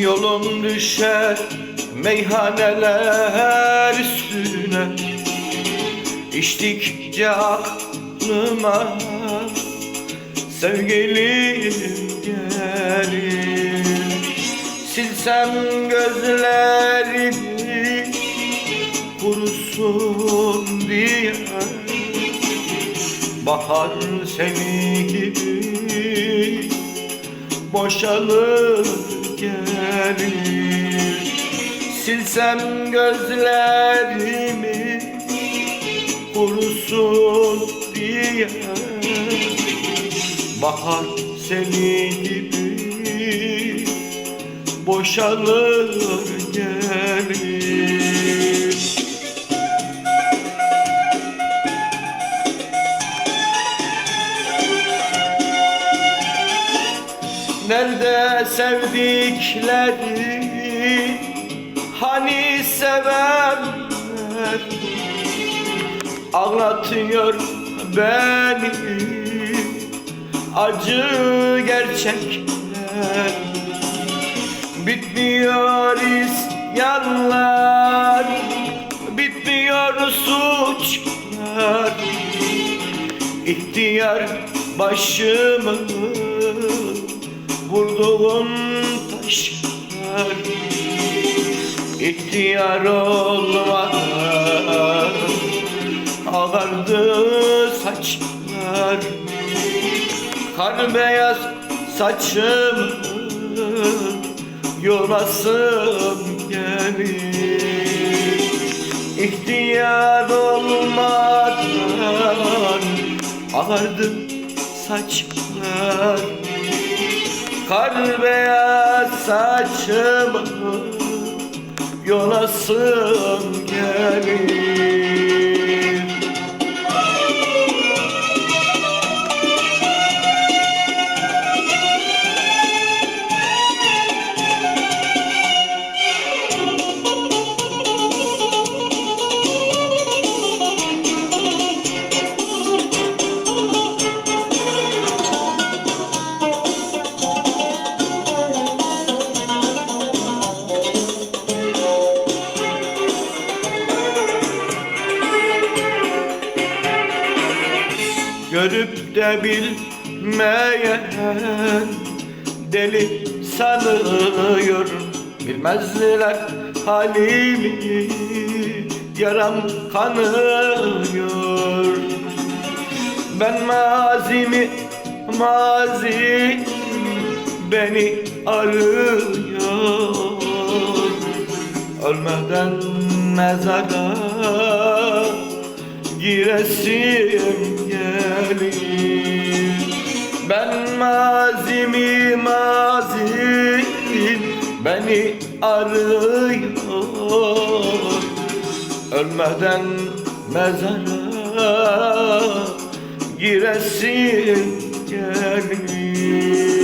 Yolum düşer meyhaneler üstüne. İçtikçe aklıma sevgilim gelir Silsem gözlerimi kurusun diye. Bahar seni gibi boşalır Silsem gözlerimi kurusun diye. Bahar seni gibi boşalır gelir. Nerede sevdikleri Hani sevenler Ağlatıyor beni? Acı gerçekler. Bitmiyor isyanlar Bitmiyor suçlar. İhtiyar başımı vurduğum taşlar İhtiyar olmadan ağardı saçlar. Kar beyaz saçım yolasım gelir İhtiyar olmadan ağardı saçlar. Kar beyaz saçımı yolasım gelir Görüp de bilmeyen deli sanıyor. Bilmezler halimi yaram kanıyor. Ben mazimi mazi beni arıyor. Ölmeden mezara giresim Ben mazimi mazi beni arıyor. Ölmeden mezara giresim gelir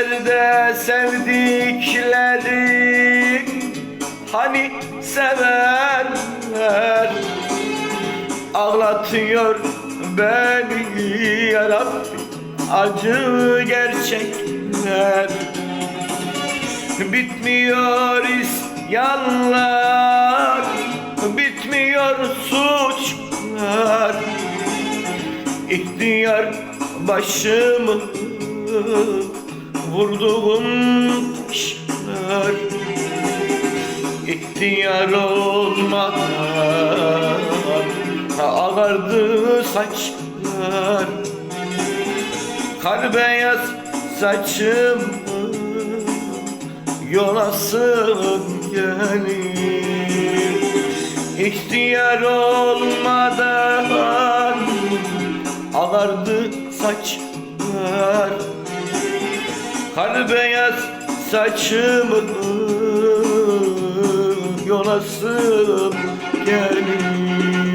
Nerede sevdiklerim Hani sevenler Ağlatıyor beni ya Rabbi Acı gerçekler. Bitmiyor isyanlar Bitmiyor suçlar. İhtiyar başımı vurduğum taşlar İhtiyar olmadan. Ağardı saçlar Kar beyaz saçım yolasım gelir İhtiyar olmadan ağardı saçlar Kar beyaz saçımı yolasım gelir